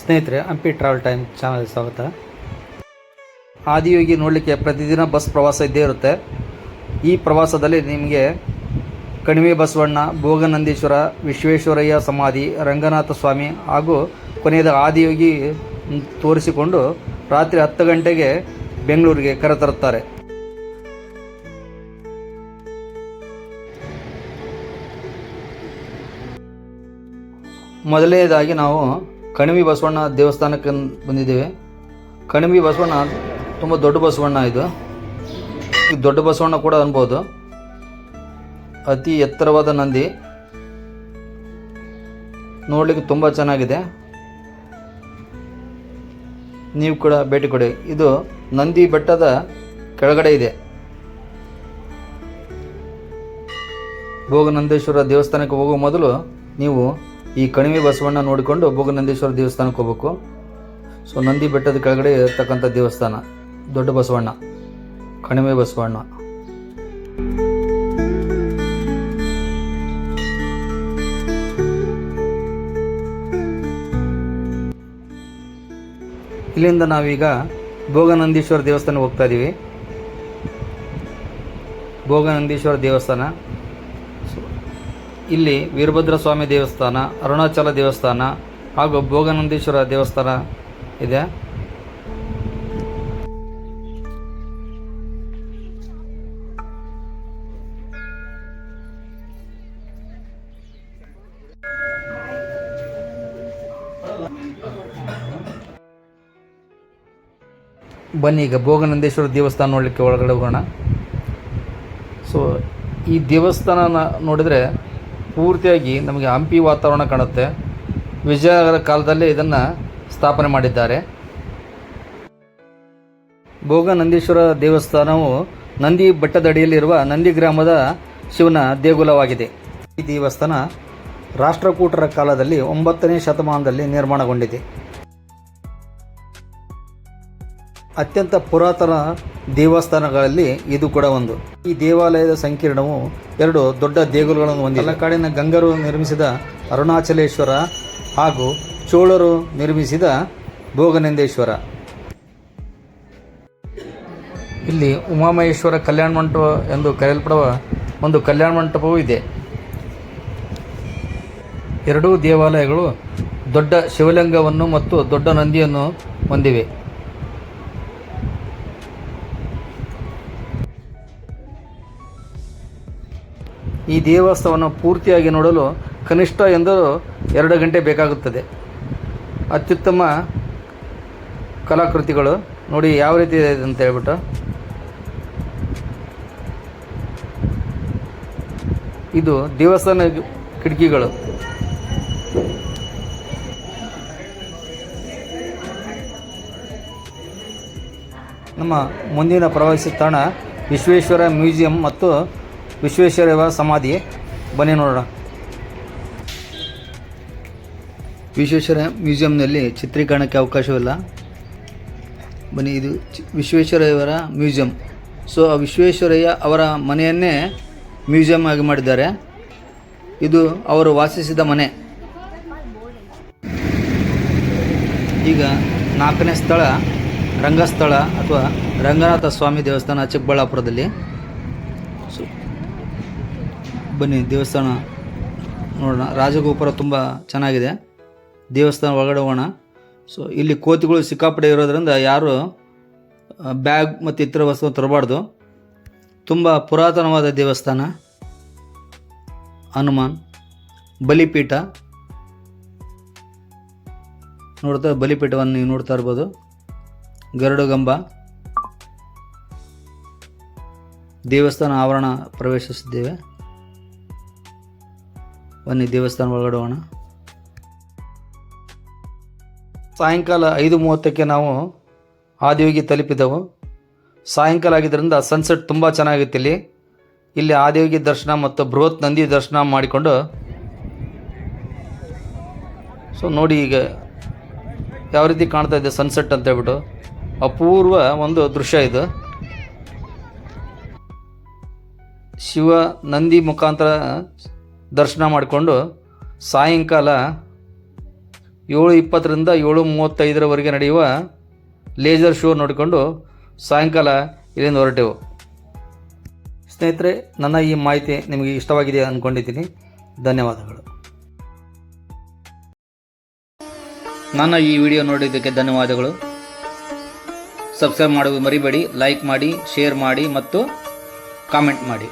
ಸ್ನೇಹಿತರೆ Hampi travel time channel ಸ್ವಾಗತ. ಆದಿಯೋಗಿ ನೋಡಲಿಕ್ಕೆ ಪ್ರತಿದಿನ ಬಸ್ ಪ್ರವಾಸ ಇದ್ದೇ ಇರುತ್ತೆ. ಈ ಪ್ರವಾಸದಲ್ಲಿ ನಿಮಗೆ ಕಣಿವೆ ಬಸವಣ್ಣ, ಭೋಗನಂದೀಶ್ವರ, ವಿಶ್ವೇಶ್ವರಯ್ಯ ಸಮಾಧಿ, ರಂಗನಾಥ ಸ್ವಾಮಿ ಹಾಗೂ ಕೊನೆಯದ ಆದಿಯೋಗಿ ತೋರಿಸಿಕೊಂಡು ರಾತ್ರಿ ಹತ್ತು ಗಂಟೆಗೆ ಬೆಂಗಳೂರಿಗೆ ಕರೆತರುತ್ತಾರೆ ಮೊದಲನೇದಾಗಿ ನಾವು ಕಣಿವೆ ಬಸವಣ್ಣ ದೇವಸ್ಥಾನಕ್ಕೆ ಬಂದಿದ್ದೇವೆ. ಕಣಿವಿ ಬಸವಣ್ಣ ತುಂಬ ದೊಡ್ಡ ಬಸವಣ್ಣ ಇದು. ದೊಡ್ಡ ಬಸವಣ್ಣ ಕೂಡ ಅನ್ಬೋದು. ಅತಿ ಎತ್ತರವಾದ ನಂದಿ. ನೋಡಲಿಕ್ಕೆ ತುಂಬ ಚೆನ್ನಾಗಿದೆ. ನೀವು ಕೂಡ ಭೇಟಿ ಕೊಡಿ. ಇದು ನಂದಿ ಬೆಟ್ಟದ ಕೆಳಗಡೆ ಇದೆ. ಭೋಗನಂದೇಶ್ವರ ದೇವಸ್ಥಾನಕ್ಕೆ ಹೋಗುವ ಮೊದಲು ನೀವು ಈ ಕಣಿವೆ ಬಸವಣ್ಣ ನೋಡಿಕೊಂಡು ಭೋಗನಂದೀಶ್ವರ ದೇವಸ್ಥಾನಕ್ಕೆ ಹೋಗ್ಬೇಕು. ಸೊ ನಂದಿ ಬೆಟ್ಟದ ಕೆಳಗಡೆ ಇರತಕ್ಕಂಥ ದೇವಸ್ಥಾನ, ದೊಡ್ಡ ಬಸವಣ್ಣ, ಕಣಿವೆ ಬಸವಣ್ಣ. ಇಲ್ಲಿಂದ ನಾವೀಗ ಭೋಗನಂದೀಶ್ವರ ದೇವಸ್ಥಾನಕ್ಕೆ ಹೋಗ್ತಾ ಇದ್ದೀವಿ ಭೋಗನಂದೀಶ್ವರ ದೇವಸ್ಥಾನ ಇಲ್ಲಿ ವೀರಭದ್ರ ಸ್ವಾಮಿ ದೇವಸ್ಥಾನ, ಅರುಣಾಚಲ ದೇವಸ್ಥಾನ ಹಾಗೂ ಭೋಗನಂದೀಶ್ವರ ದೇವಸ್ಥಾನ ಇದೆ. ಬನ್ನಿ, ಈಗ ಭೋಗನಂದೇಶ್ವರ ದೇವಸ್ಥಾನ ನೋಡಲಿಕ್ಕೆ ಒಳಗಡೆ ಹೋಗೋಣ. ಸೊ ಈ ದೇವಸ್ಥಾನನ ನೋಡಿದರೆ ಪೂರ್ತಿಯಾಗಿ ನಮಗೆ ಹಂಪಿ ವಾತಾವರಣ ಕಾಣುತ್ತೆ. ವಿಜಯನಗರ ಕಾಲದಲ್ಲಿ ಇದನ್ನು ಸ್ಥಾಪನೆ ಮಾಡಿದ್ದಾರೆ. ಭೋಗ ನಂದೀಶ್ವರ ದೇವಸ್ಥಾನವು ನಂದಿ ಬೆಟ್ಟದಡಿಯಲ್ಲಿರುವ ನಂದಿ ಗ್ರಾಮದ ಶಿವನ ದೇಗುಲವಾಗಿದೆ. ಈ ದೇವಸ್ಥಾನ ರಾಷ್ಟ್ರಕೂಟರ ಕಾಲದಲ್ಲಿ ಒಂಬತ್ತನೇ ಶತಮಾನದಲ್ಲಿ ನಿರ್ಮಾಣಗೊಂಡಿದೆ. ಅತ್ಯಂತ ಪುರಾತನ ದೇವಸ್ಥಾನಗಳಲ್ಲಿ ಇದು ಕೂಡ ಒಂದು. ಈ ದೇವಾಲಯದ ಸಂಕೀರ್ಣವು ಎರಡು ದೊಡ್ಡ ದೇಗುಲಗಳನ್ನು ಹೊಂದಿದೆ. ಕಾಡಿನ ಗಂಗರು ನಿರ್ಮಿಸಿದ ಅರುಣಾಚಲೇಶ್ವರ ಹಾಗೂ ಚೋಳರು ನಿರ್ಮಿಸಿದ ಭೋಗನಂದೇಶ್ವರ. ಇಲ್ಲಿ ಉಮಾಮಹೇಶ್ವರ ಕಲ್ಯಾಣ ಮಂಟಪ ಎಂದು ಕರೆಯಲ್ಪಡುವ ಒಂದು ಕಲ್ಯಾಣ ಮಂಟಪವೂ ಇದೆ. ಎರಡೂ ದೇವಾಲಯಗಳು ದೊಡ್ಡ ಶಿವಲಿಂಗವನ್ನು ಮತ್ತು ದೊಡ್ಡ ನಂದಿಯನ್ನು ಹೊಂದಿವೆ. ಈ ದೇವಸ್ಥಾನವನ್ನು ಪೂರ್ತಿಯಾಗಿ ನೋಡಲು ಕನಿಷ್ಠ ಎಂದು ಎರಡು ಗಂಟೆ ಬೇಕಾಗುತ್ತದೆ. ಅತ್ಯುತ್ತಮ ಕಲಾಕೃತಿಗಳು ನೋಡಿ ಯಾವ ರೀತಿ ಇದೆ ಅಂತ ಹೇಳ್ಬಿಟ್ಟು. ಇದು ದೇವಸ್ಥಾನ ಕಿಟಕಿಗಳು. ನಮ್ಮ ಮುಂದಿನ ಪ್ರವಾಸಿ ತಾಣ ವಿಶ್ವೇಶ್ವರ ಮ್ಯೂಸಿಯಂ ಮತ್ತು ವಿಶ್ವೇಶ್ವರಯ್ಯ ಸಮಾಧಿ ಬನ್ನಿ ನೋಡೋಣ. ವಿಶ್ವೇಶ್ವರ ಮ್ಯೂಸಿಯಂನಲ್ಲಿ ಚಿತ್ರೀಕರಣಕ್ಕೆ ಅವಕಾಶವಿಲ್ಲ. ಬನ್ನಿ, ಇದು ವಿಶ್ವೇಶ್ವರಯ್ಯವರ ಮ್ಯೂಸಿಯಂ. ಸೊ, ಆ ವಿಶ್ವೇಶ್ವರಯ್ಯ ಅವರ ಮನೆಯನ್ನೇ ಮ್ಯೂಸಿಯಂ ಆಗಿ ಮಾಡಿದ್ದಾರೆ. ಇದು ಅವರು ವಾಸಿಸಿದ ಮನೆ. ಈಗ ನಾಲ್ಕನೇ ಸ್ಥಳ ರಂಗಸ್ಥಳ ಅಥವಾ ರಂಗನಾಥ ಸ್ವಾಮಿ ದೇವಸ್ಥಾನ ಚಿಕ್ಕಬಳ್ಳಾಪುರದಲ್ಲಿ. ಬನ್ನಿ ದೇವಸ್ಥಾನ ನೋಡೋಣ. ರಾಜಗೋಪುರ ತುಂಬ ಚೆನ್ನಾಗಿದೆ. ದೇವಸ್ಥಾನ ಒಳಗಡೆ ಹೋಗೋಣ. ಸೊ ಇಲ್ಲಿ ಕೋತಿಗಳು ಸಿಕ್ಕಾಪಟ್ಟೆ ಇರೋದ್ರಿಂದ ಯಾರು ಬ್ಯಾಗ್ ಮತ್ತು ಇತರ ವಸ್ತು ತರಬಾರ್ದು. ತುಂಬ ಪುರಾತನವಾದ ದೇವಸ್ಥಾನ. ಹನುಮಾನ್, ಬಲಿಪೀಠ. ನೋಡ್ತಾ ಬಲಿಪೀಠವನ್ನು ನೀವು ನೋಡ್ತಾ ಇರ್ಬೋದು. ಗರುಡಗಂಬ ದೇವಸ್ಥಾನ ಆವರಣ ಪ್ರವೇಶಿಸಿದ್ದೇವೆ. ಬನ್ನಿ ದೇವಸ್ಥಾನ ಒಳಗಡೆ ಹೋಗೋಣ. ಸಾಯಂಕಾಲ ಐದು ಮೂವತ್ತಕ್ಕೆ ನಾವು ಆದಿಯೋಗಿ ತಲುಪಿದೆವು. ಸಾಯಂಕಾಲ ಆಗಿದ್ದರಿಂದ ಸನ್ಸೆಟ್ ತುಂಬ ಚೆನ್ನಾಗಿತ್ತು ಇಲ್ಲಿ. ಇಲ್ಲಿ ಆದಿಯೋಗಿ ದರ್ಶನ ಮತ್ತು ಬೃಹತ್ ನಂದಿ ದರ್ಶನ ಮಾಡಿಕೊಂಡು ಸೊ ನೋಡಿ ಈಗ ಯಾವ ರೀತಿ ಕಾಣ್ತಾ ಇದೆ ಸನ್ಸೆಟ್ ಅಂತ ಹೇಳ್ಬಿಟ್ಟು. ಅಪೂರ್ವ ಒಂದು ದೃಶ್ಯ ಇದು. ಶಿವ ನಂದಿ ಮುಖಾಂತರ ದರ್ಶನ ಮಾಡಿಕೊಂಡು ಸಾಯಂಕಾಲ ಏಳು ಇಪ್ಪತ್ತರಿಂದ ಏಳು ಮೂವತ್ತೈದರವರೆಗೆ ನಡೆಯುವ ಲೇಸರ್ ಶೋ ನೋಡಿಕೊಂಡು ಸಾಯಂಕಾಲ ಇಲ್ಲಿಂದ ಹೊರಟೆವು. ಸ್ನೇಹಿತರೆ, ನನ್ನ ಈ ಮಾಹಿತಿ ನಿಮಗೆ ಇಷ್ಟವಾಗಿದೆ ಅಂದ್ಕೊಂಡಿದ್ದೀನಿ ಧನ್ಯವಾದಗಳು. ನನ್ನ ಈ ವಿಡಿಯೋ ನೋಡಿದ್ದಕ್ಕೆ ಧನ್ಯವಾದಗಳು. ಸಬ್ಸ್ಕ್ರೈಬ್ ಮಾಡೋದು ಮರಿಬೇಡಿ, ಲೈಕ್ ಮಾಡಿ, ಶೇರ್ ಮಾಡಿ ಮತ್ತು ಕಾಮೆಂಟ್ ಮಾಡಿ.